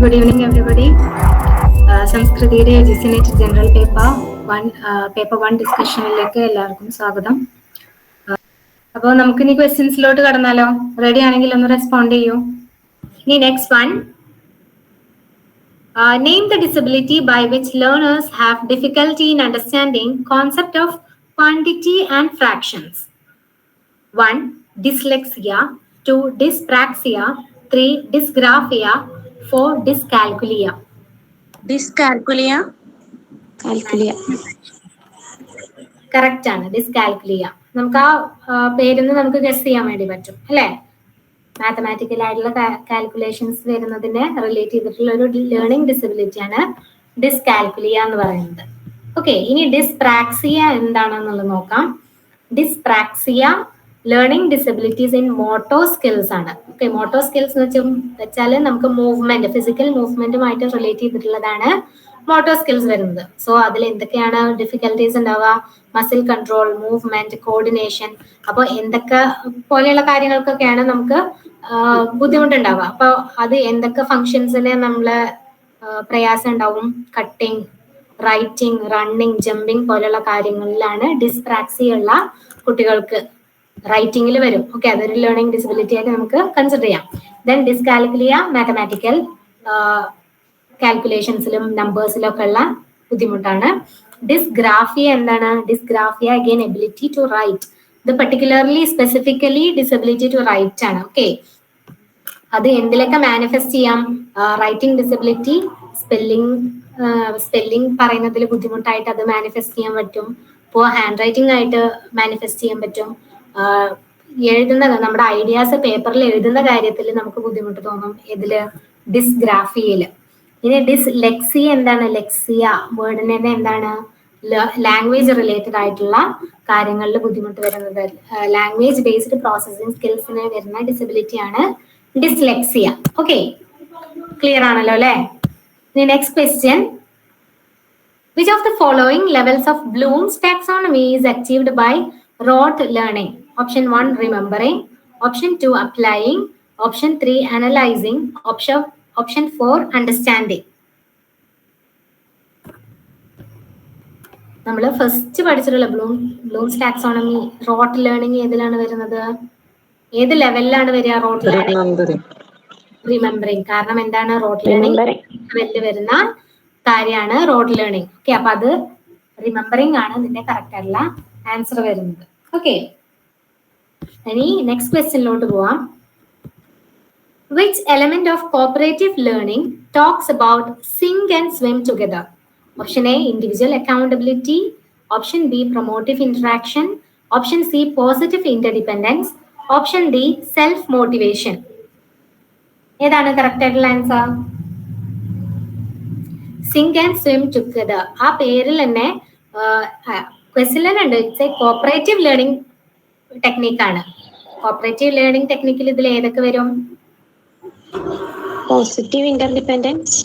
Good evening everybody Uh, സംസ്കൃതിയുടെ എജിസിനേറ്റ് general paper one paper one ഡിസ്കഷനിലേക്ക് എല്ലാവർക്കും സ്വാഗതം. അപ്പോൾ നമുക്ക് ഇനി ക്വസ്റ്റ്യൻസിലോട്ട് കടന്നാലോ? റെഡി ആണെങ്കിൽ ഒന്ന് റെസ്പോണ്ട് ചെയ്യൂ. ഇനി next one name the disability by which learners have difficulty in understanding concept of quantity and fractions one dyslexia two dyspraxia three dysgraphia four dyscalculia dyscalculia calculia correct ആണ് ഡിസ്കാൽക്കുലിയ നമുക്ക് ആ ആ, പേരിന്ന് നമുക്ക് guess ചെയ്യാൻ വേണ്ടി പറ്റും അല്ലേ? മാത്തമാറ്റിക്കൽ ആയിട്ടുള്ള കാൽക്കുലേഷൻസ് വരുന്നതിനെ റിലേറ്റ് ചെയ്തിട്ടുള്ള ഒരു ലേണിംഗ് ഡിസബിലിറ്റി ആണ് ഡിസ്കാൽക്കുലിയ എന്ന് പറയുന്നത്. ഓക്കെ ഇനി ഡിസ്പ്രാക്സിയ എന്താണെന്നുള്ളത് നോക്കാം. Dyspraxia learning disabilities in motor skills ആണ്. ഓക്കെ മോട്ടോ സ്കിൽസ് എന്ന് വെച്ചാൽ നമുക്ക് മൂവ്മെന്റ് ഫിസിക്കൽ മൂവ്മെന്റുമായിട്ട് റിലേറ്റ് ചെയ്തിട്ടുള്ളതാണ് മോട്ടോ സ്കിൽസ് വരുന്നത്. സോ അതിൽ എന്തൊക്കെയാണ് ഡിഫിക്കൽട്ടീസ് ഉണ്ടാവുക? മസിൽ കൺട്രോൾ മൂവ്മെന്റ് കോർഡിനേഷൻ അപ്പോൾ എന്തൊക്കെ പോലെയുള്ള കാര്യങ്ങൾക്കൊക്കെയാണ് നമുക്ക് ബുദ്ധിമുട്ടുണ്ടാവുക. അപ്പോൾ അത് എന്തൊക്കെ ഫങ്ഷൻസിന് നമ്മൾ ആഹ് പ്രയാസം ഉണ്ടാവും? കട്ടിങ് റൈറ്റിംഗ് റണ്ണിങ് ജമ്പിങ് പോലെയുള്ള കാര്യങ്ങളിലാണ് ഡിസ്പ്രാക്സി ഉള്ള കുട്ടികൾക്ക് റൈറ്റിംഗിൽ വരും. ഓക്കെ അതൊരു ലേണിംഗ് ഡിസബിലിറ്റി ആയിട്ട് നമുക്ക് കൺസിഡർ ചെയ്യാം. ദെൻ ഡിസ്കാൽക്കുലിയ മാത്തമാറ്റിക്കൽ കാൽക്കുലേഷൻസിലും നമ്പേഴ്സിലും ഒക്കെ ഉള്ള ബുദ്ധിമുട്ടാണ്. ഡിസ്ഗ്രാഫിയ എന്താണ്? Dysgraphia again ability to write ഇത് particularly specifically disability to write ആണ്. ഓക്കെ അത് എന്തിലൊക്കെ മാനിഫെസ്റ്റ് ചെയ്യാം? റൈറ്റിംഗ് ഡിസബിലിറ്റി സ്പെല്ലിംഗ് സ്പെല്ലിംഗ് പറയുന്നതിൽ ബുദ്ധിമുട്ടായിട്ട് അത് മാനിഫെസ്റ്റ് ചെയ്യാൻ പറ്റും. ഇപ്പോൾ ഹാൻഡ് റൈറ്റിംഗ് ആയിട്ട് മാനിഫെസ്റ്റ് ചെയ്യാൻ പറ്റും. എഴുതുന്ന നമ്മുടെ ഐഡിയാസ് പേപ്പറിൽ എഴുതുന്ന കാര്യത്തിൽ നമുക്ക് ബുദ്ധിമുട്ട് തോന്നും. ഇതിൽ ഡിസ്ഗ്രാഫിയിൽ ഇനി ഡിസ് ലെക്സി എന്താണ് ലെക്സിയ വേർഡിന് തന്നെ എന്താണ്? ലാംഗ്വേജ് റിലേറ്റഡ് ആയിട്ടുള്ള കാര്യങ്ങളിൽ ബുദ്ധിമുട്ട് വരുന്നത്. ലാംഗ്വേജ് ബേസ്ഡ് പ്രോസസ്സിംഗ് സ്കിൽസിന് വരുന്ന ഡിസബിലിറ്റി ആണ് ഡിസ്ലെക്സിയ ഓക്കെ ക്ലിയർ ആണല്ലോ അല്ലെ? Next question which of the following levels of Bloom's taxonomy is achieved by rote learning? Option 1 remembering, option 2 applying, option 3 analyzing, option option 4 understanding. നമ്മൾ first പഠിച്ചിട്ടുള്ള Bloom Bloom's taxonomy rote learning ഏതിലാണ് വരുന്നത്? ഏത് ലെവലിലാണ് വരിക rote learning remembering കാരണം എന്താണ്? Rote learning ലെവലിൽ വരുന്ന കാര്യമാണ് റോട്ട് ലേണിംഗ് ഓക്കെ അപ്പൊ അത് റിമെമ്പറിംഗ് ആണ് ഇതിന്റെ കറക്റ്റ് അല്ല ആൻസർ വരുന്നത്. ഓക്കെ ഇനി നെക്സ്റ്റ് ക്വസ്റ്റ്യനിലോട്ട് പോവാം. Which element of cooperative learning talks about sink and swim together option A individual accountability option B promotive interaction option C positive interdependence option D self motivation ഏതാണ് correct ആയിട്ടുള്ള answer sink and swim together ആ പേരിൽ തന്നെ question ഉണ്ട്. It's a cooperative learning ടെക്നിക്കാണ് cooperative learning ടെക്നിക്കിൽ ഇതിൽ ഏതൊക്കെ വരും പോസിറ്റീവ് ഇന്റർഡിപെൻഡൻസ്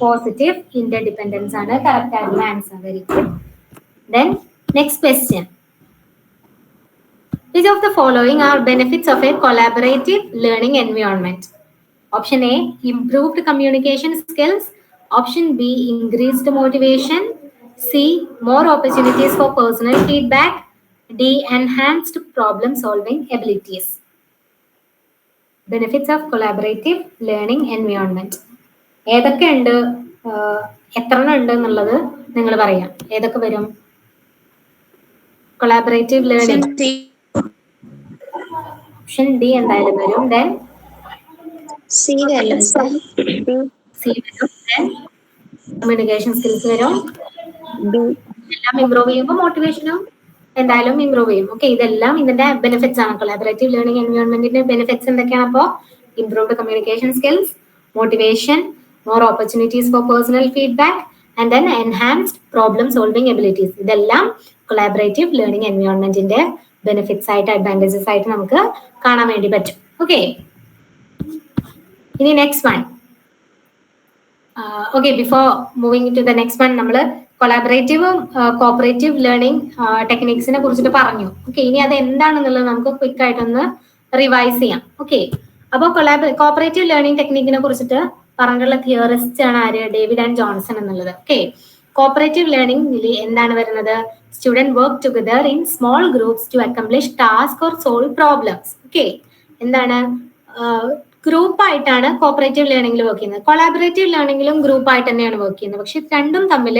പോസിറ്റീവ് ഇന്റർഡിപെൻഡൻസ് ആണ് കറക്റ്റ് ആയിട്ടുള്ള answer very good then next question Which of the following are benefits of a collaborative learning environment? Option A, improved communication skills. Option B, increased motivation. C, more opportunities for personal feedback. D, enhanced problem solving abilities. Benefits of collaborative learning environment ഏതൊക്കെ ഉണ്ട്? എത്ര ഉണ്ട് എന്നുള്ളത് നിങ്ങൾ പറയാം. ഏതൊക്കെ വരും? Collaborative learning option D എന്തായാലും വരും. ദെൻ സി വരും. കമ്മ്യൂണിക്കേഷൻ സ്കിൽസ് വരും. എല്ലാം ഇമ്പ്രൂവ് ചെയ്യുമ്പോൾ മോട്ടിവേഷനും എന്തായാലും ഇമ്പ്രൂവ് ചെയ്യും. ഓക്കെ ഇതെല്ലാം ഇതിന്റെ ബെനിഫിറ്റ്സ് ആണ്. കൊളാബറേറ്റീവ് ലേണിംഗ് എൻവയോൺമെന്റിന്റെ ബെനിഫിറ്റ്സ് എന്തൊക്കെയാണ് അപ്പോൾ improved communication skills motivation more opportunities for personal feedback and then enhanced problem solving abilities ഇതെല്ലാം കൊളാബറേറ്റീവ് ലേണിംഗ് എൻവയോൺമെന്റിന്റെ ബെനിഫിറ്റ്സ് ആയിട്ട് അഡ്വാന്റേജസ് ആയിട്ട് നമുക്ക് കാണാൻ വേണ്ടി പറ്റും. ഓക്കെ ഇനി next one okay before moving to the next one നമ്മൾ കൊളാബറേറ്റീവും കോപ്പറേറ്റീവ് ലേണിംഗ് ടെക്നിക്സിനെ കുറിച്ചിട്ട് പറഞ്ഞു. ഓക്കെ ഇനി അത് എന്താണെന്നുള്ളത് നമുക്ക് ക്വിക്ക് ആയിട്ടൊന്ന് റിവൈസ് ചെയ്യാം. ഓക്കെ അപ്പോൾ കൊളാബ കോപ്പറേറ്റീവ് ലേണിംഗ് ടെക്നിക്കിനെ കുറിച്ചിട്ട് പറഞ്ഞിട്ടുള്ള തിയറിസ്റ്റ് ആണ് ആര്? ഡേവിഡ് ആൻഡ് ജോൺസൺ എന്നുള്ളത്. ഓക്കെ കോപ്പറേറ്റീവ് ലേണിംഗിൽ എന്താണ് വരുന്നത്? Student work together in small groups to accomplish task or solve problems okay എന്താണ്? ഗ്രൂപ്പ് ആയിട്ടാണ് കോപ്പറേറ്റീവ് ലേണിംഗിൽ വർക്ക് ചെയ്യുന്നത്. കൊളാബറേറ്റീവ് ലേണിംഗിലും ഗ്രൂപ്പ് ആയിട്ട് തന്നെയാണ് വർക്ക് ചെയ്യുന്നത്. പക്ഷെ രണ്ടും തമ്മിൽ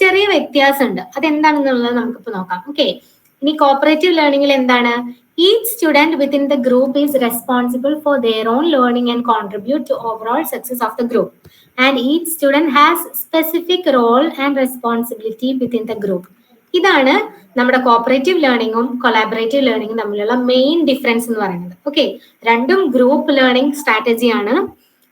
ചെറിയ വ്യത്യാസമുണ്ട്. അതെന്താണെന്നുള്ളത് നമുക്കിപ്പോ നോക്കാം. ഓക്കെ ഇനി കോപ്പറേറ്റീവ് ലേണിംഗിൽ എന്താണ്? Each student within the group is responsible for their own learning and contribute to overall success of the group and each student has specific role and responsibility within the group ഇതാണ് നമ്മുടെ cooperative ലേണിംഗും collaborative ലേണിംഗും തമ്മിലുള്ള main difference എന്ന് പറയുന്നത്. Okay രണ്ടും group learning സ്ട്രാറ്റജിയാണ്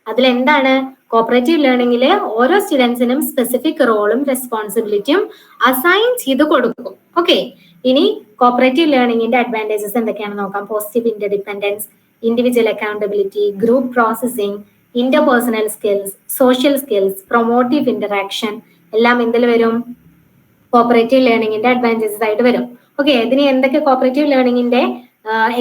അതിൽ എന്താണ് cooperative ലേണിംഗിൽ ഓരോ സ്റ്റുഡൻസിനും സ്പെസിഫിക് റോളും റെസ്പോൺസിബിലിറ്റിയും അസൈൻ ചെയ്ത് കൊടുക്കും. ഓക്കെ ഇനി കോപ്പറേറ്റീവ് ലേണിംഗിന്റെ അഡ്വാന്റേജസ് എന്തൊക്കെയാണ് നോക്കാം. Positive interdependence individual accountability group processing interpersonal skills social skills promotive interaction എല്ലാം എന്തിൽ വരും? കോപ്പറേറ്റീവ് ലേണിംഗിന്റെ അഡ്വാന്റേജസ് ആയിട്ട് വരും. ഓക്കെ ഇതിന് എന്തൊക്കെ കോപ്പറേറ്റീവ് ലേണിംഗിന്റെ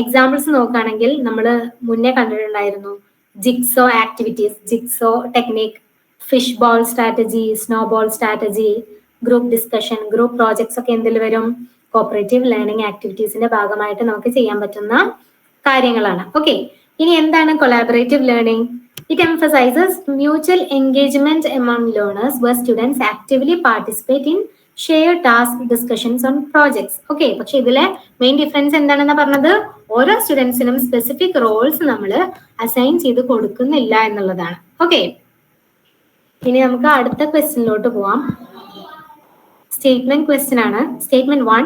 എക്സാമ്പിൾസ് നോക്കുകയാണെങ്കിൽ നമ്മൾ മുന്നേ കണ്ടിട്ടുണ്ടായിരുന്നു. Jigsaw activities jigsaw technique fish bowl strategy snow ball strategy group discussion group projects ഒക്കെ എന്തിൽ വരും? കോപ്പറേറ്റീവ് ലേണിംഗ് ആക്ടിവിറ്റീസിന്റെ ഭാഗമായിട്ട് നമുക്ക് ചെയ്യാൻ പറ്റുന്ന കാര്യങ്ങളാണ്. ഓക്കെ ഇനി എന്താണ് collaborative learning it emphasises mutual engagement among learners where students actively participate in share task discussions on projects okay പക്ഷെ ഇതിലെ മെയിൻ ഡിഫറൻസ് എന്താണെന്ന് പറഞ്ഞത്? ഓരോ സ്റ്റുഡൻസിനും സ്പെസിഫിക് റോൾസ് നമ്മൾ അസൈൻ ചെയ്ത് കൊടുക്കുന്നില്ല എന്നുള്ളതാണ്. ഓക്കെ ഇനി നമുക്ക് അടുത്ത ക്വസ്റ്റ്യനിലോട്ട് പോവാം. സ്റ്റേറ്റ്മെന്റ് ക്വസ്റ്റ്യൻ ആണ്. Statement one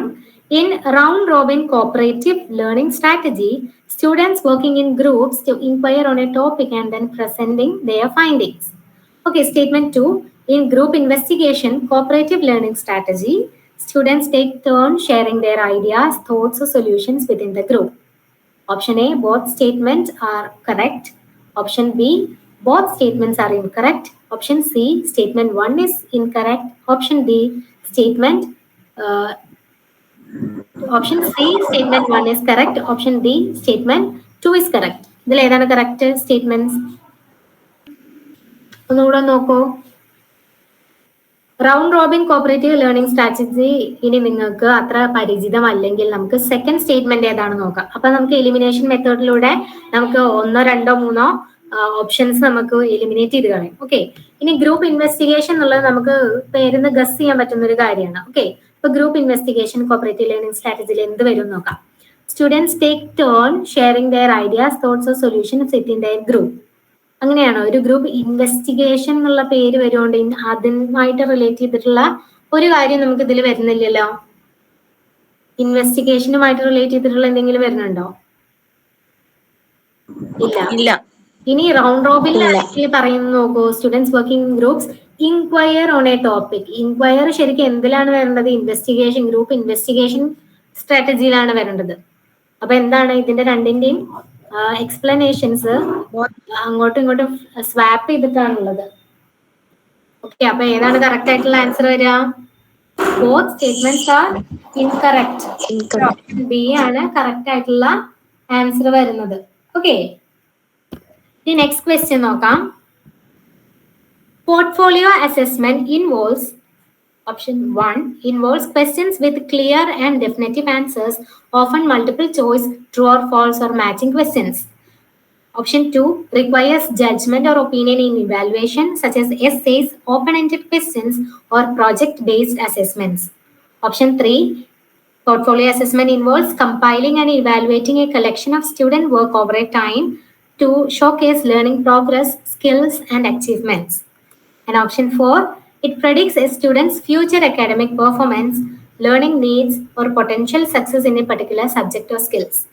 in round robin cooperative learning strategy students working in groups to inquire on a topic and then presenting their findings okay statement two. In group investigation, cooperative learning strategy, students take turns sharing their ideas, thoughts, or solutions within the group. Option A, both statements are correct. Option B, both statements are incorrect. Option C, statement one is incorrect. Option D, statement. Uh, option C, statement one is correct. Option D, statement two is correct. ഇതിൽ ഏതാണ് correct statements ഒന്നുകൂടെ നോക്കൂ round robin cooperative learning strategy ഇനി നിങ്ങൾക്ക് അത്ര പരിചിതമല്ലെങ്കിൽ നമുക്ക് second statement ഏതാണ് നോക്കാം. അപ്പൊ നമുക്ക് എലിമിനേഷൻ മെത്തേഡിലൂടെ നമുക്ക് ഒന്നോ രണ്ടോ മൂന്നോ ഓപ്ഷൻസ് നമുക്ക് എലിമിനേറ്റ് ചെയ്ത് കളയും. ഓക്കെ ഇനി ഗ്രൂപ്പ് ഇൻവെസ്റ്റിഗേഷൻ എന്നുള്ളത് നമുക്ക് പേരിന്ന് ഗസ് ചെയ്യാൻ പറ്റുന്ന ഒരു കാര്യമാണ് ഓക്കെ ഇപ്പൊ ഗ്രൂപ്പ് ഇൻവെസ്റ്റിഗേഷൻ കോപ്പറേറ്റീവ് ലേണിംഗ് സ്ട്രാറ്റജിയിൽ എന്ത് വരും നോക്കാം. Students take turn sharing their ideas thoughts or solutions within their group അങ്ങനെയാണോ? ഒരു ഗ്രൂപ്പ് ഇൻവെസ്റ്റിഗേഷൻ എന്നുള്ള പേര് വരുകൊണ്ട് അതുമായിട്ട് റിലേറ്റ് ചെയ്തിട്ടുള്ള ഒരു കാര്യം നമുക്ക് ഇതിൽ വരുന്നില്ലല്ലോ? ഇൻവെസ്റ്റിഗേഷനുമായിട്ട് റിലേറ്റ് ചെയ്തിട്ടുള്ള എന്തെങ്കിലും വരുന്നുണ്ടോ? ഇല്ല. ഇല്ല. ഇനി റൗണ്ട് റോബിൻ പറയുന്നു നോക്കൂ. Students working group groups inquire on a topic inquire ശരിക്കും എന്തിലാണ് വരേണ്ടത്? ഇൻവെസ്റ്റിഗേഷൻ ഗ്രൂപ്പ് ഇൻവെസ്റ്റിഗേഷൻ സ്ട്രാറ്റജിയിലാണ് വരേണ്ടത്. അപ്പൊ എന്താണ് ഇതിന്റെ രണ്ടിന്റെയും എക്സ്പ്ലനേഷൻസ് അങ്ങോട്ടും ഇങ്ങോട്ടും സ്വാപ്പ് ചെയ്തിട്ടാണുള്ളത്. ഓക്കെ അപ്പൊ ഏതാണ് കറക്റ്റ് ആയിട്ടുള്ള ആൻസർ വരിക? Both statements are incorrect option B ആണ് കറക്റ്റ് ആയിട്ടുള്ള ആൻസർ വരുന്നത്. ഓക്കെ നെക്സ്റ്റ് ക്വസ്റ്റ്യൻ നോക്കാം. Portfolio assessment involves Option 1 involves questions with clear and definitive answers, often multiple choice, true or false, or matching questions. Option 2 requires judgment or opinion in evaluation, such as essays, open ended questions, or project based assessments. Option 3 portfolio assessment involves compiling and evaluating a collection of student work over a time to showcase learning progress, skills, and achievements. And option four, it predicts a student's future academic performance, learning needs, or potential success in a particular subject or skills.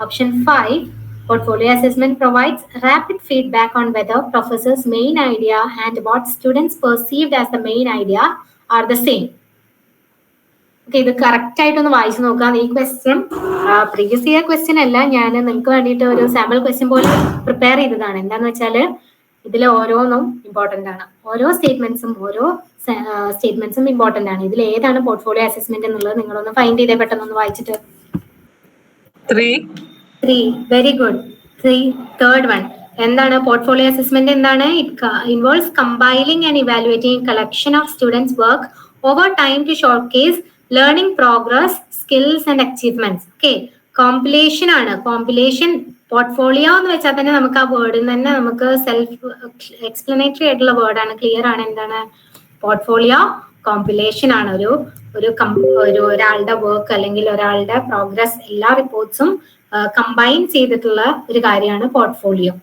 Option 5 portfolio assessment provides rapid feedback on whether professor's main idea and what students perceived as the main idea are the same. Okay ഇത് correct ആയിട്ടൊന്ന് വായിച്ചു നോക്കാം ഈ question previous year question അല്ല ഞാൻ നിങ്ങൾക്ക് വേണ്ടിയിട്ട് ഒരു സാമ്പിൾ ക്വസ്റ്റ്യൻ പോലെ പ്രിപ്പയർ ചെയ്തതാണ് എന്താണെന്ന് വെച്ചാൽ ഇതിൽ ഓരോന്നും ഇമ്പോർട്ടന്റ് ആണ്. ഓരോ സ്റ്റേറ്റ്മെന്റ്സും ഓരോ സ്റ്റേറ്റ്മെന്റ്സും ഇമ്പോർട്ടന്റ് ആണ്. ഇതിൽ ഏതാണ് പോർട്ട്ഫോളിയോ അസസ്മെന്റ് എന്നുള്ളത് നിങ്ങളൊന്ന് ഫൈൻഡ് ചെയ്തേ പെട്ടെന്ന് വായിച്ചിട്ട്. Three. Three very good three third one എന്താണ്? പോർട്ട്ഫോളിയോ അസസ്മെന്റ് എന്താണ്? It involves compiling and evaluating collection of students work over time to showcase learning progress skills and achievements okay compilation ആണ്. Compilation portfolio എന്ന് വെച്ചാൽ തന്നെ നമുക്ക് ആ വേർഡിൽ തന്നെ നമുക്ക് സെൽഫ് എക്സ്പ്ലനേറ്ററി ആയിട്ടുള്ള വേർഡാണ് ക്ലിയർ ആണ് എന്താണ്? പോർട്ട്ഫോളിയോ കോമ്പിലേഷൻ ആണ്. ഒരു ഒരു ഒരു ഒരാളുടെ വർക്ക് അല്ലെങ്കിൽ ഒരാളുടെ പ്രോഗ്രസ് എല്ലാ റിപ്പോർട്ട്സും കമ്പൈൻ ചെയ്തിട്ടുള്ള ഒരു കാര്യമാണ് പോർട്ട്ഫോളിയോ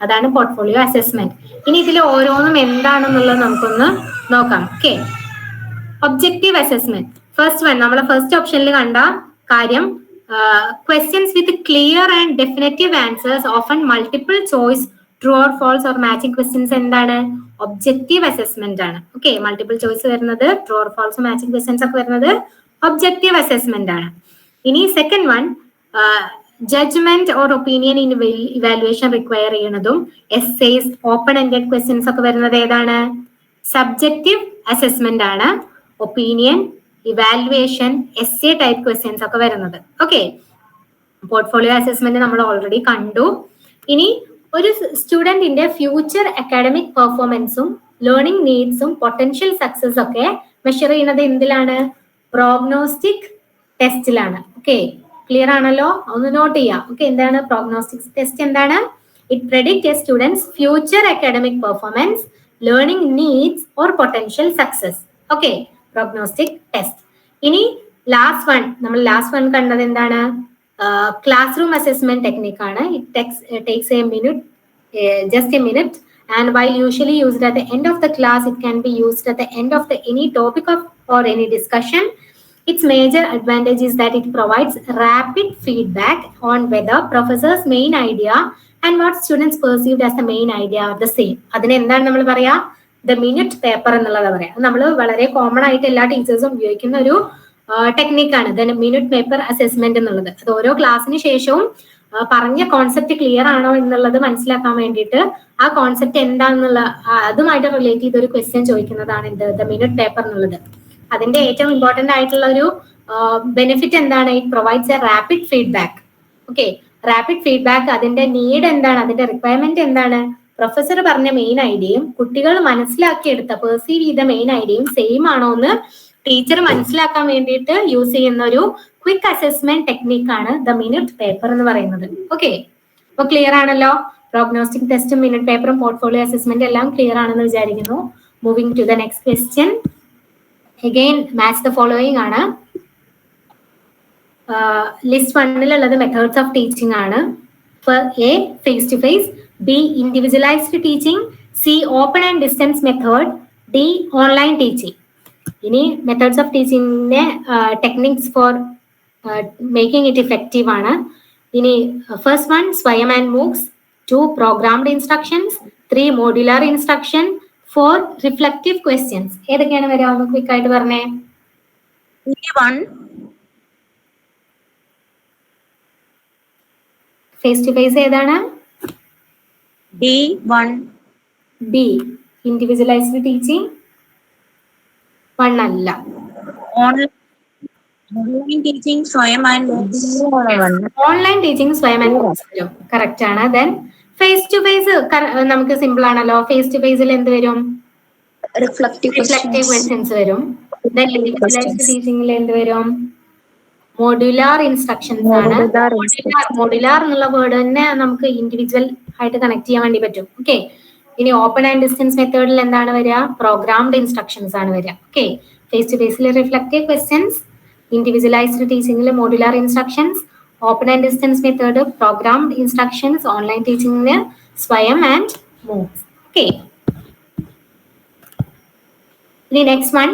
അതാണ് പോർട്ട്ഫോളിയോ അസസ്മെന്റ് ഇനി ഇതിൽ ഓരോന്നും എന്താണെന്നുള്ളത് നമുക്കൊന്ന് നോക്കാം. Okay objective assessment first one നമ്മളെ ഫസ്റ്റ് ഓപ്ഷനിൽ കണ്ട കാര്യം questions with clear and definitive answers often multiple choice true or false or matching questions എന്താണ്? ഒബ്ജക്റ്റീവ് അസസ്മെന്റ് ആണ്. ഓക്കെ മൾട്ടിപ്പിൾ ചോയ്സ് വരുന്നത് true or false matching questions ഒക്കെ വരുന്നത് objective assessment ആണ്. ഇനി second one judgment or opinion in evaluation require ചെയ്യുന്നതും essays open ended questions ഒക്കെ വരുന്നത് ഏതാണ്? സബ്ജക്റ്റീവ് അസസ്മെന്റ് ആണ്. Opinion evaluation essay type questions ഒക്കെ വരുന്നത്. ഓക്കെ പോർട്ട്ഫോളിയോ അസസ്മെന്റ് നമ്മൾ ഓൾറെഡി കണ്ടു. ഇനി ഒരു സ്റ്റുഡന്റിന്റെ ഫ്യൂച്ചർ അക്കാഡമിക് പെർഫോമൻസും ലേണിംഗ് നീഡ്സും പൊട്ടൻഷ്യൽ സക്സസ് ഒക്കെ മെഷർ ചെയ്യുന്നത് എന്തിലാണ്? പ്രോഗ്നോസ്റ്റിക് ടെസ്റ്റിലാണ് ഓക്കെ ക്ലിയർ ആണല്ലോ? ഒന്ന് നോട്ട് ചെയ്യാം. ഓക്കെ എന്താണ്? പ്രോഗ്നോസ്റ്റിക് ടെസ്റ്റ് എന്താണ്? It predict a students future academic performance learning needs or potential success okay prognostic test ഇനി ലാസ്റ്റ് വൺ നമ്മൾ ലാസ്റ്റ് വൺ കണ്ടത് എന്താണ്? ക്ലാസ് റൂം അസസ്മെന്റ് ടെക്നിക് ആണ്. It takes takes a minute just a minute and why usually used at the end of the class it can be used at the end of the any topic of or any discussion Its major advantage is that it provides rapid feedback on whether professor's main idea and what students perceived as the main idea are the same. അതിന് എന്താണ് നമ്മൾ പറയാ? The minute paper എന്നുള്ളത് പറയാം. നമ്മൾ വളരെ common ആയിട്ട് എല്ലാ ടീച്ചേഴ്സും ഉപയോഗിക്കുന്ന ഒരു ടെക്നിക്കാണ് ദ മിനിറ്റ് പേപ്പർ അസസ്മെന്റ് എന്നുള്ളത്. അത് ഓരോ ക്ലാസ്സിന് ശേഷവും പറഞ്ഞ കോൺസെപ്റ്റ് ക്ലിയർ ആണോ എന്നുള്ളത് മനസ്സിലാക്കാൻ വേണ്ടിയിട്ട് ആ കോൺസെപ്റ്റ് എന്താണെന്നുള്ള അതുമായിട്ട് റിലേറ്റ് ചെയ്ത ഒരു ക്വസ്റ്റ്യൻ ചോദിക്കുന്നതാണ് എന്ത് ദ മിനിറ്റ് പേപ്പർ എന്നുള്ളത്. അതിന്റെ ഏറ്റവും ഇമ്പോർട്ടന്റ് ആയിട്ടുള്ള ഒരു ബെനിഫിറ്റ് എന്താണ്? It provides a rapid feedback okay rapid feedback അതിന്റെ നീഡ് എന്താണ്? അതിന്റെ റിക്വയർമെന്റ് എന്താണ്? പ്രൊഫസർ പറഞ്ഞ മെയിൻ ഐഡിയയും കുട്ടികൾ മനസ്സിലാക്കിയെടുത്ത പെർസീവ് ചെയ്ത മെയിൻ ഐഡിയയും സെയിം ആണോ എന്ന് ടീച്ചർ മനസ്സിലാക്കാൻ വേണ്ടിയിട്ട് യൂസ് ചെയ്യുന്ന ഒരു ക്വിക്ക് അസസ്മെന്റ് ടെക്നിക്കാണ് ദ മിനിറ്റ് പേപ്പർ എന്ന് പറയുന്നത്. ഓക്കെ അപ്പൊ ക്ലിയർ ആണല്ലോ? പ്രോഗ്നോസ്റ്റിക് ടെസ്റ്റും മിനിറ്റ് പേപ്പറും പോർട്ട്ഫോളിയോ അസസ്മെന്റ് എല്ലാം ക്ലിയർ ആണെന്ന് വിചാരിക്കുന്നു. Moving to the next question again match the following ആണ്. ലിസ്റ്റ് വണ്ണിലുള്ളത് മെത്തേഡ്സ് ഓഫ് ടീച്ചിങ് ആണ്. A face to face B individualized teaching C open and distance method D online teaching ഇനി methods of ടീച്ചിങ്ങിന്റെ techniques for making it effective ആണ്. ഇനി first one Swayam and MOOCs to programmed instructions three modular instruction four reflective questions ഏതൊക്കെയാണ് വരിക? ഒന്ന് quick ആയിട്ട് പറഞ്ഞേ. One face to face ഏതാണ്? D one B individualized teaching one അല്ല. Online teaching Swayam and online teaching Swayam വരും correct ആണ്. Then face to face നമുക്ക് സിമ്പിൾ ആണല്ലോ. ഫേസ് ടു ഫേസിൽ എന്ത് വരും? റിഫ്ലക്റ്റീവ് റിഫ്ലക്റ്റീവ് ക്വസ്റ്റ്യൻസ് വരും. ദെൻ ഇൻഡിവിജ്വലൈസ്ഡ് ടീച്ചിങ്ങിൽ എന്ത് വരും? മോഡുലാർ ഇൻസ്ട്രക്ഷൻസ് ആണ്. മോഡുലാർ എന്നുള്ള വേർഡ് തന്നെ നമുക്ക് ഇൻഡിവിജ്വൽ ആയിട്ട് കണക്ട് ചെയ്യാൻ വേണ്ടി പറ്റും. ഓക്കെ ഇനി ഓപ്പൺ ആൻഡ് ഡിസ്റ്റൻസ് മെത്തേഡിൽ എന്താണ് വരിക? പ്രോഗ്രാംഡ് ഇൻസ്ട്രക്ഷൻസ് ആണ് വരിക. ഓക്കെ ഫേസ് ടു ഫേസിൽ reflective questions individualised ടീച്ചിങ്ങിൽ modular instructions open and distance method programmed instructions online ടീച്ചിങ്ങിന് സ്വയം ആൻഡ് മൂവ്സ് ഓക്കെ ഇനി next one,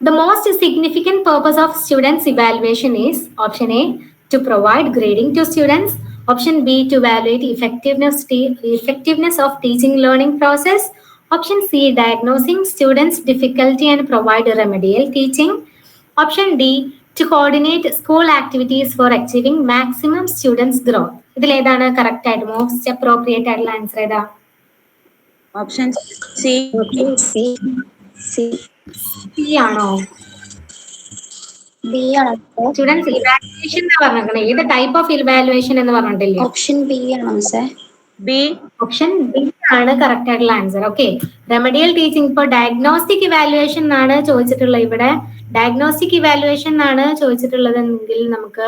the most significant purpose of students evaluation is option A to provide grading to students, option B to evaluate effectiveness effectiveness of teaching learning process, option C diagnosing students difficulty and provide remedial teaching, option D to coordinate school activities for achieving maximum students growth. ഇതിൽ ഏതാണ് correct ആയിട്ട് most appropriate ആയിട്ടുള്ള answer ഏതാ option C C C ആണോ? B ആണ് students evaluation എന്ന് പറഞ്ഞിരിക്കണേ ഏത് ടൈപ്പ് ഓഫ് ഇവാലുവേഷൻ എന്ന് പറഞ്ഞിട്ടില്ലേ? ഓപ്ഷൻ ബി ആണോ സർ B. ഓപ്ഷൻ ബി ആണ് കറക്റ്റ് ആയിട്ടുള്ള ആൻസർ ഓക്കെ റെമഡിയൽ ടീച്ചിങ് ഇപ്പോൾ ഡയഗ്നോസ്റ്റിക് ഇവാലുവേഷൻ എന്നാണ് ചോദിച്ചിട്ടുള്ളത് ഇവിടെ. ഡയഗ്നോസ്റ്റിക് ഇവാലുവേഷൻ എന്നാണ് ചോദിച്ചിട്ടുള്ളതെങ്കിൽ നമുക്ക്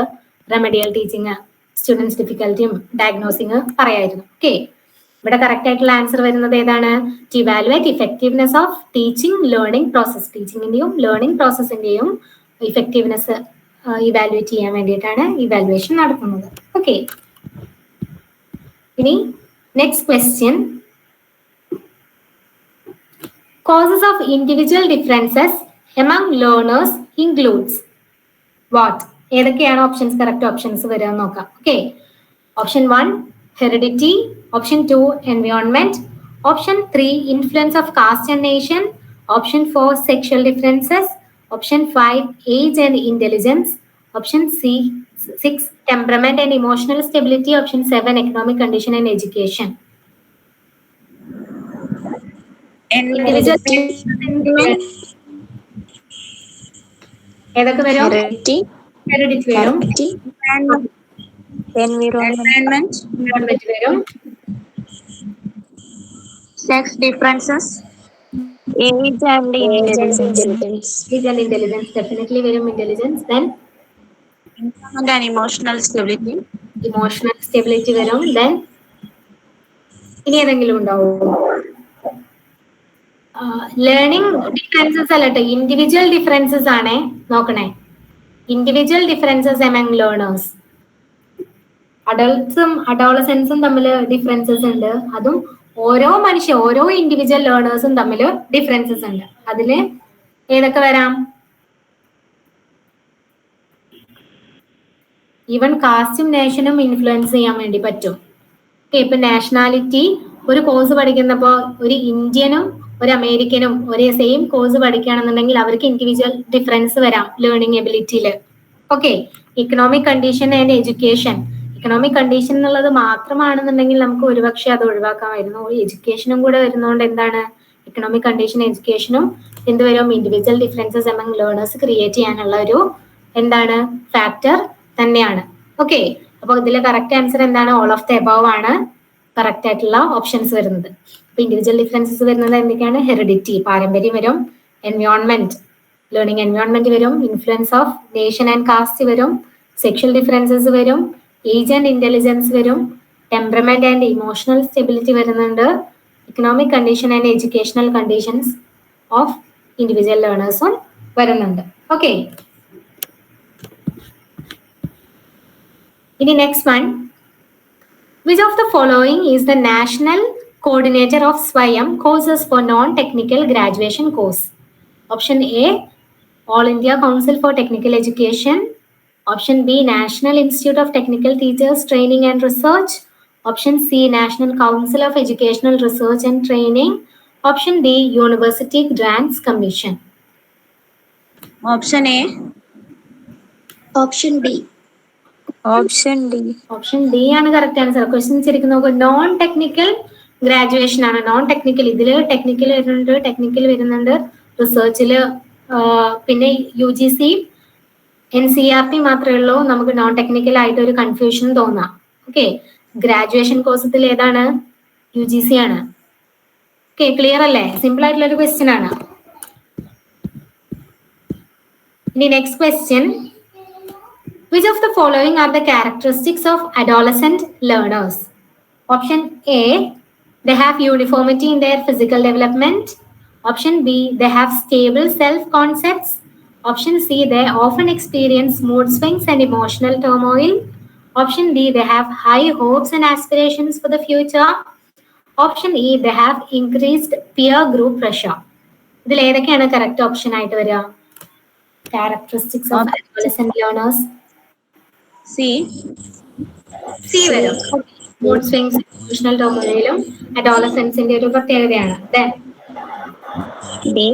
റെമഡിയൽ ടീച്ചിങ് സ്റ്റുഡൻസ് ഡിഫിക്കൽറ്റിയും ഡയഗ്നോസിങ് പറയായിരുന്നു. ഓക്കെ ഇവിടെ കറക്റ്റ് ആയിട്ടുള്ള ആൻസർ വരുന്നത് ഏതാണ്? To evaluate effectiveness of teaching learning process ടീച്ചിങ്ങിന്റെയും learning പ്രോസസ്സിന്റെയും ഇഫക്റ്റീവ്നെസ് ഇവാലുവേറ്റ് ചെയ്യാൻ വേണ്ടിയിട്ടാണ് ഇവാലുവേഷൻ നടത്തുന്നത്. ഓക്കെ ഇനി next question causes of individual differences among learners includes what ഏതൊക്കെയാണ് ഓപ്ഷൻസ് കറക്റ്റ് ഓപ്ഷൻസ് വരിക നോക്കാം. Okay option one heredity option two environment option three influence of caste and nation option four sexual differences option five age and intelligence option C six temperament and emotional stability option seven economic condition and education ഏതൊക്കെ വരും. Heredity വരും. Environment. environment വരും Sex differences. Age and intelligence. Age and intelligence definitely വരും intelligence then And emotional stability. emotional stability വരും then ഇനി ഏതെങ്കിലും ഉണ്ടാവുമോ learning differences അല്ല കേട്ടോ ഇൻഡിവിജ്വൽ ഡിഫറൻസസ് ആണേ നോക്കണേ ഇൻഡിവിജ്വൽ ഡിഫറൻസസ് എമംഗ് ലേണേഴ്സ് അഡൾട്ട്സും അഡോളസെൻസും തമ്മിൽ ഡിഫറൻസസ് ഉണ്ട്. അതും ഓരോ മനുഷ്യ ഓരോ ഇൻഡിവിജ്വൽ ലേണേഴ്സും തമ്മിൽ ഡിഫറൻസസ് ഉണ്ട്. അതിൽ ഏതൊക്കെ വരാം? ഈവൻ കാസ്റ്റും നേഷനും ഇൻഫ്ലുവൻസ് ചെയ്യാൻ വേണ്ടി പറ്റും. ഓക്കെ ഇപ്പൊ നാഷണാലിറ്റി ഒരു കോഴ്സ് പഠിക്കുന്നപ്പോ ഒരു ഇന്ത്യനും ഒരു അമേരിക്കനും ഒരേ സെയിം കോഴ്സ് പഠിക്കുകയാണെന്നുണ്ടെങ്കിൽ അവർക്ക് ഇൻഡിവിജ്വൽ ഡിഫറൻസ് വരാം learning എബിലിറ്റിയിൽ okay economic condition and education economic condition എന്നുള്ളത് മാത്രമാണെന്നുണ്ടെങ്കിൽ നമുക്ക് ഒരുപക്ഷെ അത് ഒഴിവാക്കാമായിരുന്നു. എഡ്യൂക്കേഷനും കൂടെ വരുന്നതുകൊണ്ട് എന്താണ് ഇക്കണോമിക് കണ്ടീഷൻ എഡ്യൂക്കേഷനും എന്ത് വരും individual differences among learners create ചെയ്യാനുള്ള ഒരു എന്താണ് ഫാക്ടർ തന്നെയാണ്. ഓക്കെ അപ്പൊ ഇതിലെ കറക്റ്റ് ആൻസർ എന്താണ്? ഓൾ ഓഫ് ദ എബവ് ആണ് കറക്റ്റ് ആയിട്ടുള്ള ഓപ്ഷൻസ് വരുന്നത്. അപ്പൊ ഇൻഡിവിജ്വൽ ഡിഫറൻസസ് വരുന്നത് എന്തൊക്കെയാണ്? ഹെറിഡിറ്റി പാരമ്പര്യം വരും. എൻവയോൺമെന്റ് ലേണിംഗ് എൻവയോൺമെന്റ് വരും. Influence of nation and caste വരും. സെക്ഷൽ ഡിഫറൻസസ് വരും. ഏജ് ആൻഡ് ഇന്റലിജൻസ് വരും ടെമ്പറമെന്റ് ആൻഡ് ഇമോഷണൽ സ്റ്റെബിലിറ്റി വരുന്നുണ്ട് economic condition and educational conditions of individual ലേണേഴ്സും വരുന്നുണ്ട്. ഓക്കെ ഇനി next one which of the following is the national coordinator of Swayam courses for non technical graduation course option A all India council for technical education option B national institute of technical teachers training and research option C national council of educational research and training option D university grants commission option A option B option D option D ആണ് correct answer question ശരിക്കും നോക്കൂ. Non technical graduation ആണ്. Non technical ഇതിൽ technical വരുന്നുണ്ട് technical വരുന്നുണ്ട്. റിസർച്ചിൽ പിന്നെ U G C N C R T മാത്രമേ ഉള്ളൂ നമുക്ക് നോൺ ടെക്നിക്കൽ ആയിട്ട് ഒരു കൺഫ്യൂഷൻ തോന്നാം ഓക്കെ ഗ്രാജുവേഷൻ കോഴ്സത്തിൽ ഏതാണ് യു ജി സി ആണ് ഓക്കെ ക്ലിയർ അല്ലേ സിമ്പിൾ ആയിട്ടുള്ള ഒരു ക്വസ്റ്റ്യൻ ആണ് ഇനി next question Which of the following are the characteristics of adolescent learners? Option A, they have uniformity in their physical development. Option B, they have stable self concepts. Option C, they often experience mood swings and emotional turmoil. Option D, they have high hopes and aspirations for the future. Option E, they have increased peer group pressure. ഇതിൽ ഏതൊക്കെയാണ് correct option ആയിട്ട് വരിക characteristics of adolescent learners C. C വരും mood swings emotional ടോമോയിലും അഡോളസെൻസിന്റെ ഒരു പ്രത്യേകതയാണ് D.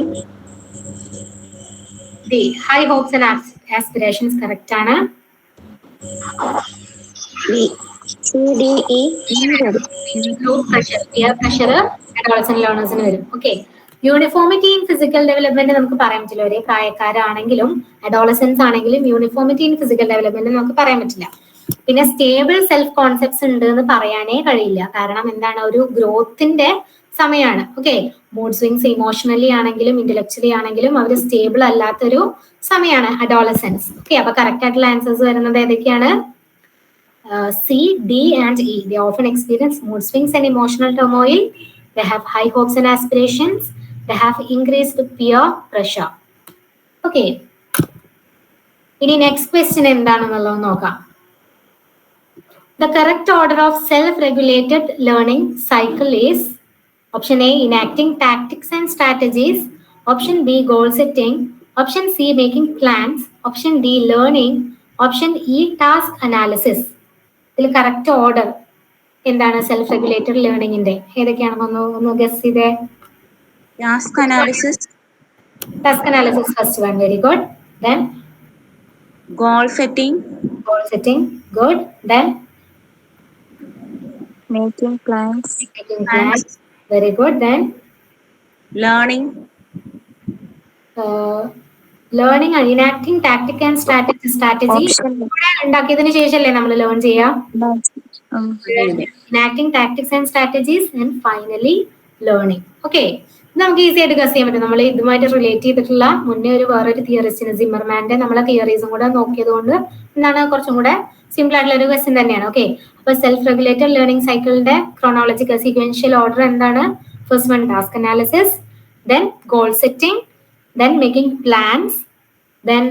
D high hopes and aspirations correct ആണ്. ലേണേഴ്സിന് വരും. Okay uniformity in physical development നമുക്ക് പറയാൻ പറ്റില്ല. ഒരേ പ്രായക്കാരാണെങ്കിലും അഡോളസൻസ് ആണെങ്കിലും യൂണിഫോമിറ്റി ഇൻ ഫിസിക്കൽ ഡെവലപ്മെന്റ് നമുക്ക് പറയാൻ പറ്റില്ല. പിന്നെ സ്റ്റേബിൾ സെൽഫ് കോൺസെപ്റ്റ്സ് ഉണ്ട് എന്ന് പറയാനേ കഴിയില്ല. കാരണം എന്താണ്? ഒരു ഗ്രോത്തിന്റെ സമയമാണ് ഓക്കെ മൂഡ് സ്വിങ്സ് ഇമോഷണലി ആണെങ്കിലും ഇന്റലക്ച്വലി ആണെങ്കിലും അവർ സ്റ്റേബിൾ അല്ലാത്തൊരു സമയമാണ് അഡോളസെൻസ് ഓക്കെ അപ്പൊ കറക്റ്റ് ആയിട്ടുള്ള ആൻസേഴ്സ് വരുന്നത് ഏതൊക്കെയാണ്? C D and E they often experience mood swings and emotional turmoil they have high hopes and aspirations they have increased peer pressure okay ഇനി നെക്സ്റ്റ് ക്വസ്റ്റ്യൻ എന്താണെന്നുള്ളത് നോക്കാം. The correct order of self regulated learning cycle is option A, enacting tactics and strategies, option B, goal setting, option C, making plans, option D, learning, option E, task analysis. ഇതിൽ correct order എന്താണ് self regulated ലേണിംഗിന്റെ ഏതൊക്കെയാണെന്ന് ഒന്ന് guess ചെയ്തേ Task analysis, task analysis first one very good then goal setting, goal setting good then Making plans. making plans very good then learning, learning ആണ് enacting tactic and strategy strategy Option. ഉണ്ടാക്കിയതിനു ശേഷമല്ലേ നമ്മൾ learn ചെയ്യാം? Enacting tactics and strategies and finally learning okay നമുക്ക് easy ആയിട്ട് guess ചെയ്യാൻ പറ്റും. നമ്മൾ ഇതുമായിട്ട് റിലേറ്റ് ചെയ്തിട്ടുള്ള മുന്നേ ഒരു വേറൊരു തിയറിസ്റ്റിന് സിമ്മർമാന്റെ നമ്മളെ തിയറീസും കൂടെ നോക്കിയത് കൊണ്ട് എന്താണ് കുറച്ചും കൂടെ സിമ്പിൾ ആയിട്ടുള്ള ഒരു ക്വസ്റ്റ്യൻ തന്നെയാണ്. ഓക്കെ അപ്പൊ സെൽഫ് റെഗുലേറ്റഡ് ലേണിംഗ് സൈക്കിളിന്റെ ക്രോണോളജിക്കൽ സീക്വൻഷ്യൽ ഓർഡർ എന്താണ്? First one task analysis then goal setting then making plans then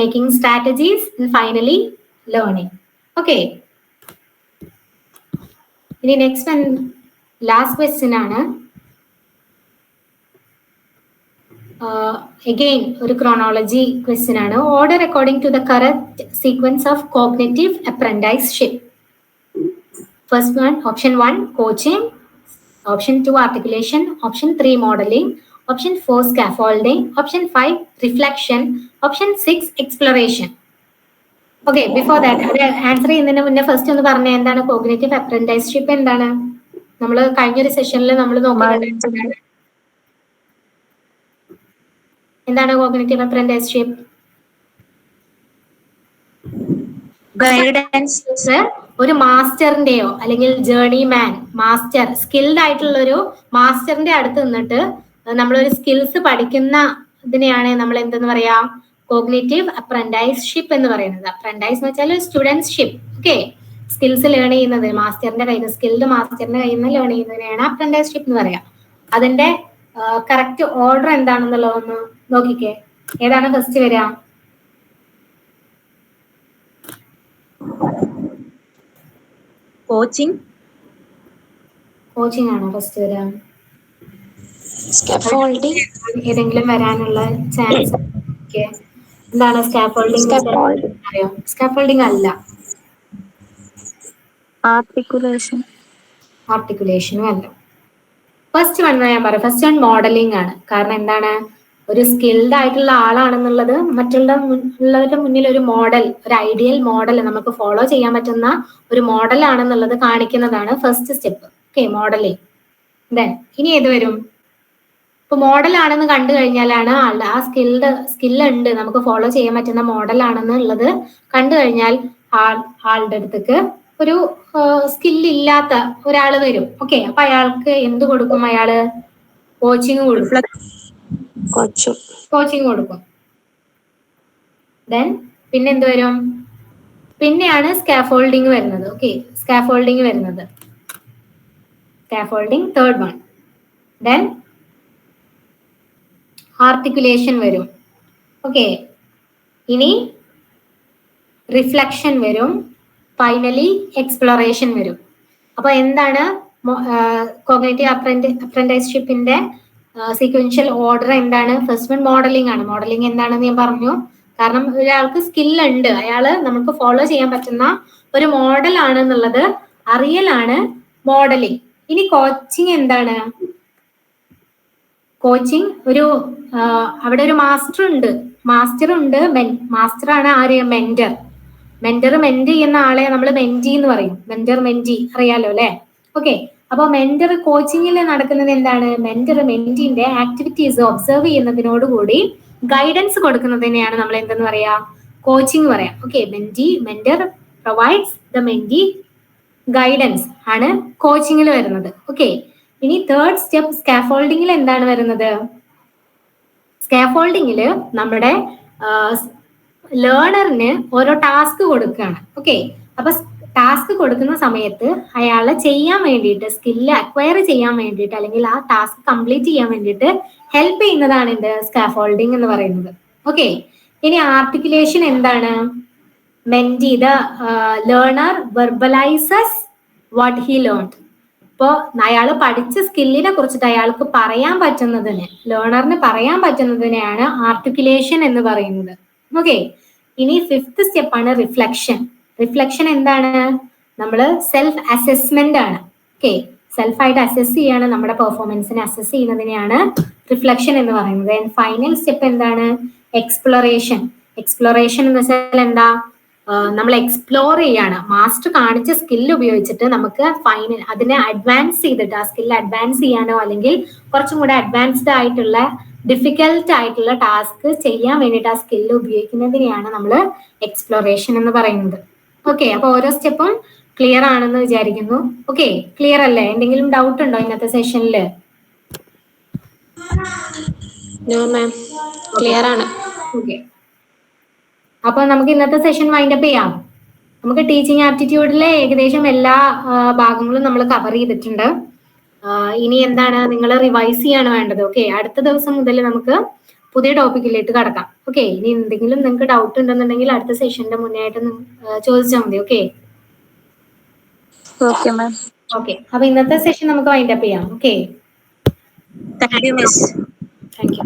making strategies finally learning okay. ഇനി നെക്സ്റ്റ് ലാസ്റ്റ് ക്വസ്റ്റ്യൻ ആണ്. അഗെയിൻ ഒരു ക്രോണോളജി ക്വസ്റ്റ്യൻ ആണ്. Order according to the correct sequence of cognitive apprenticeship first one option one coaching option two articulation option three modelling option four scaffolding option five reflection option six exploration okay before that answer ചെയ്യുന്നതിന് മുന്നേ first ഒന്ന് പറഞ്ഞ എന്താണ് cognitive apprenticeship എന്താണ്? നമ്മൾ കഴിഞ്ഞൊരു സെഷനിൽ നമ്മൾ നോക്കുന്നത് എന്താണ് കോഗ്നേറ്റീവ് അപ്രന്റൈസ്ഷിപ്പ് ഗൈഡൻസ് ഒരു മാസ്റ്ററിന്റെയോ അല്ലെങ്കിൽ ജേർണി മാൻ മാസ്റ്റർ സ്കിൽഡ് ആയിട്ടുള്ള ഒരു മാസ്റ്ററിന്റെ അടുത്ത് നിന്നിട്ട് നമ്മളൊരു സ്കിൽസ് പഠിക്കുന്ന ഇതിനെയാണ് നമ്മൾ എന്തെന്ന് പറയാ? കോഗ്നേറ്റീവ് അപ്രന്റൈസ്ഷിപ്പ് എന്ന് പറയുന്നത്. അപ്രന്റൈസ് എന്ന് വെച്ചാൽ സ്റ്റുഡൻസ്ഷിപ്പ് ഓക്കെ സ്കിൽസ് ലേൺ ചെയ്യുന്നത് മാസ്റ്ററിന്റെ കയ്യിൽ നിന്ന് സ്കിൽഡ് മാസ്റ്ററിന്റെ കയ്യിൽ നിന്ന് ലേൺ ചെയ്യുന്നതിനെയാണ് അപ്രന്റൈസ്ഷിപ്പ് എന്ന് പറയാം. അതിന്റെ കറക്റ്റ് ഓർഡർ എന്താണെന്നുള്ളതൊന്ന് നോക്കിക്കേ. ഏതാണ് ഫസ്റ്റ് വരിക? കോച്ചിങ് കോച്ചിങ് ആണോ ഫസ്റ്റ് വരിക. ഏതെങ്കിലും വരാനുള്ള ചാൻസ് എന്താണ് സ്കാഫോൾഡിംഗ് Scaffolding. അറിയോ? സ്കാഫോൾഡിംഗ് അല്ല. ആർട്ടിക്കുലേഷൻ ആർട്ടിക്കുലേഷനും അല്ല. ഫസ്റ്റ് വൺ ഞാൻ പറയാം. ഫസ്റ്റ് വൺ മോഡലിംഗ് ആണ്. കാരണം എന്താണ്? ഒരു സ്കിൽഡ് ആയിട്ടുള്ള ആളാണെന്നുള്ളത് മറ്റുള്ള ഉള്ളവരുടെ മുന്നിൽ ഒരു മോഡൽ ഒരു ഐഡിയൽ മോഡൽ നമുക്ക് ഫോളോ ചെയ്യാൻ പറ്റുന്ന ഒരു മോഡൽ ആണെന്നുള്ളത് കാണിക്കുന്നതാണ് first step okay modelling then ഇനി ഏത് വരും? ഇപ്പൊ മോഡൽ ആണെന്ന് കണ്ടു കഴിഞ്ഞാലാണ് ആളുടെ ആ സ്കിൽഡ് സ്കില്ല് ഉണ്ട് നമുക്ക് ഫോളോ ചെയ്യാൻ പറ്റുന്ന മോഡൽ ആണെന്നുള്ളത് കണ്ടു കഴിഞ്ഞാൽ ആൾ ആളുടെ അടുത്തേക്ക് ഒരു സ്കില്ലില്ലാത്ത ഒരാൾ വരും. ഓക്കെ അപ്പൊ അയാൾക്ക് എന്ത് കൊടുക്കും അയാൾ? കോച്ചിങ് കൊടുക്കും. കോച്ചിങ് കൊടുക്കും. ദെൻ പിന്നെ എന്ത് വരും? പിന്നെയാണ് സ്കാഫോൾഡിങ് വരുന്നത്. ഓക്കെ സ്കാഫോൾഡിങ് വരുന്നത്. Scaffolding third one then articulation വരും. ഓക്കെ ഇനി റിഫ്ലക്ഷൻ വരും. ഫൈനലി എക്സ്പ്ലോറേഷൻ വരും. അപ്പൊ എന്താണ് കോഗ്നേറ്റീവ് അപ്രന്റൈസ്ഷിപ്പിന്റെ സീക്വൻഷ്യൽ ഓർഡർ എന്താണ്? ഫസ്റ്റ് വൺ മോഡലിംഗ് ആണ്. മോഡലിംഗ് എന്താണെന്ന് ഞാൻ പറഞ്ഞു. കാരണം ഒരാൾക്ക് സ്കില്ലുണ്ട് അയാൾ നമുക്ക് ഫോളോ ചെയ്യാൻ പറ്റുന്ന ഒരു മോഡൽ എന്നുള്ളത് അറിയലാണ് മോഡലിംഗ് ഇനി കോച്ചിങ് എന്താണ്? കോച്ചിങ് ഒരു അവിടെ ഒരു മാസ്റ്റർ ഉണ്ട്. മാസ്റ്റർ ഉണ്ട് മാസ്റ്റർ ആണ് ആര്? മെന്റർ മെന്റർ മെന്റ് ചെയ്യുന്ന ആളെ നമ്മൾ മെന്റി എന്ന് പറയും. മെന്റർ മെന്റി അറിയാലോ അല്ലെ? ഓക്കെ അപ്പൊ മെന്റർ കോച്ചിങ്ങിൽ നടക്കുന്നത് എന്താണ്? മെന്റർ മെന്റിന്റെ ആക്ടിവിറ്റീസ് ഒബ്സർവ് ചെയ്യുന്നതിനോടുകൂടി ഗൈഡൻസ് കൊടുക്കുന്നതിനെയാണ് നമ്മൾ എന്തെന്ന് പറയാ? കോച്ചിങ് പറയാം. Okay mentee mentor provides the mentee guidance ആണ് കോച്ചിങ്ങിൽ വരുന്നത്. ഓക്കെ ഇനി തേർഡ് സ്റ്റെപ്പ് സ്കാഫോൾഡിങ്ങിൽ എന്താണ് വരുന്നത്? സ്കാഫോൾഡിങ്ങിൽ നമ്മുടെ ലേണറിന് ഓരോ ടാസ്ക് കൊടുക്കുകയാണ് ഓക്കെ അപ്പൊ ടാസ്ക് കൊടുക്കുന്ന സമയത്ത് അയാളെ ചെയ്യാൻ വേണ്ടിയിട്ട് സ്കില്ല് അക്വയർ ചെയ്യാൻ വേണ്ടിയിട്ട് അല്ലെങ്കിൽ ആ ടാസ്ക് കംപ്ലീറ്റ് ചെയ്യാൻ വേണ്ടിയിട്ട് ഹെൽപ്പ് ചെയ്യുന്നതാണ് എന്ത്? സ്കാഫോൾഡിങ് എന്ന് പറയുന്നത്. ഓക്കെ ഇനി ആർട്ടിക്കുലേഷൻ എന്താണ്? Mentee the learner verbalises what he learned ഇപ്പോൾ അയാൾ പഠിച്ച സ്കില്ലിനെ കുറിച്ചിട്ട് അയാൾക്ക് പറയാൻ പറ്റുന്നതിന് ലേണറിന് പറയാൻ പറ്റുന്നതിനെയാണ് ആർട്ടിക്കുലേഷൻ എന്ന് പറയുന്നത്. ഓക്കെ ഇനി ഫിഫ്ത്ത് സ്റ്റെപ്പ് ആണ് റിഫ്ലക്ഷൻ റിഫ്ലക്ഷൻ എന്താണ്? നമ്മൾ സെൽഫ് അസസ്മെന്റ് ആണ്. ഓക്കെ സെൽഫായിട്ട് അസസ് ചെയ്യാണ്. നമ്മുടെ പെർഫോമൻസിനെ അസസ് ചെയ്യുന്നതിനെയാണ് റിഫ്ലക്ഷൻ എന്ന് പറയുന്നത്. ഫൈനൽ സ്റ്റെപ്പ് എന്താണ്? എക്സ്പ്ലോറേഷൻ എക്സ്പ്ലോറേഷൻ എന്ന് വെച്ചാൽ എന്താ? നമ്മൾ എക്സ്പ്ലോർ ചെയ്യാണ്. മാസ്റ്റർ കാണിച്ച സ്കില്ല് ഉപയോഗിച്ചിട്ട് നമുക്ക് ഫൈനൽ അതിനെ അഡ്വാൻസ് ചെയ്തിട്ട് ആ സ്കില്ല് അഡ്വാൻസ് ചെയ്യാനോ അല്ലെങ്കിൽ കുറച്ചും കൂടെ അഡ്വാൻസ്ഡ് ആയിട്ടുള്ള ഡിഫിക്കൽട്ട് ആയിട്ടുള്ള ടാസ്ക് ചെയ്യാൻ വേണ്ടിയിട്ട് ആ സ്കില്ല് ഉപയോഗിക്കുന്നതിനെയാണ് നമ്മൾ എക്സ്പ്ലോറേഷൻ എന്ന് പറയുന്നത്. ഓക്കെ അപ്പൊ ഓരോ സ്റ്റെപ്പും ക്ലിയർ ആണെന്ന് വിചാരിക്കുന്നു. ഓക്കെ ക്ലിയർ അല്ലേ? എന്തെങ്കിലും ഡൗട്ട് ഉണ്ടോ ഇന്നത്തെ സെഷനിൽ നോ മാം ക്ലിയർ ആണ്. ഓക്കെ അപ്പൊ നമുക്ക് ഇന്നത്തെ സെഷൻ വൈൻഡ് അപ്പ് ചെയ്യാം. നമുക്ക് ടീച്ചിങ് ആപ്റ്റിറ്റ്യൂഡിലെ ഏകദേശം എല്ലാ ഭാഗങ്ങളും നമ്മൾ കവർ ചെയ്തിട്ടുണ്ട്. ഇനി എന്താണ് നിങ്ങൾ റിവൈസ് ചെയ്യാണ് വേണ്ടത്? ഓക്കെ അടുത്ത ദിവസം മുതൽ നമുക്ക് പുതിയ ടോപ്പിക്കിലേക്ക് കടക്കാം. ഓക്കെ ഇനി എന്തെങ്കിലും നിങ്ങൾക്ക് ഡൗട്ട് ഉണ്ടെന്നുണ്ടെങ്കിൽ അടുത്ത സെഷന്റെ മുന്നേ ആയിട്ട് ചോദിച്ചാൽ മതി. ഓക്കെ ഓക്കെ മാം ഓക്കെ അപ്പൊ ഇന്നത്തെ സെഷൻ നമുക്ക് വൈൻഡപ്പ് ചെയ്യാം. Okay thank you miss thank you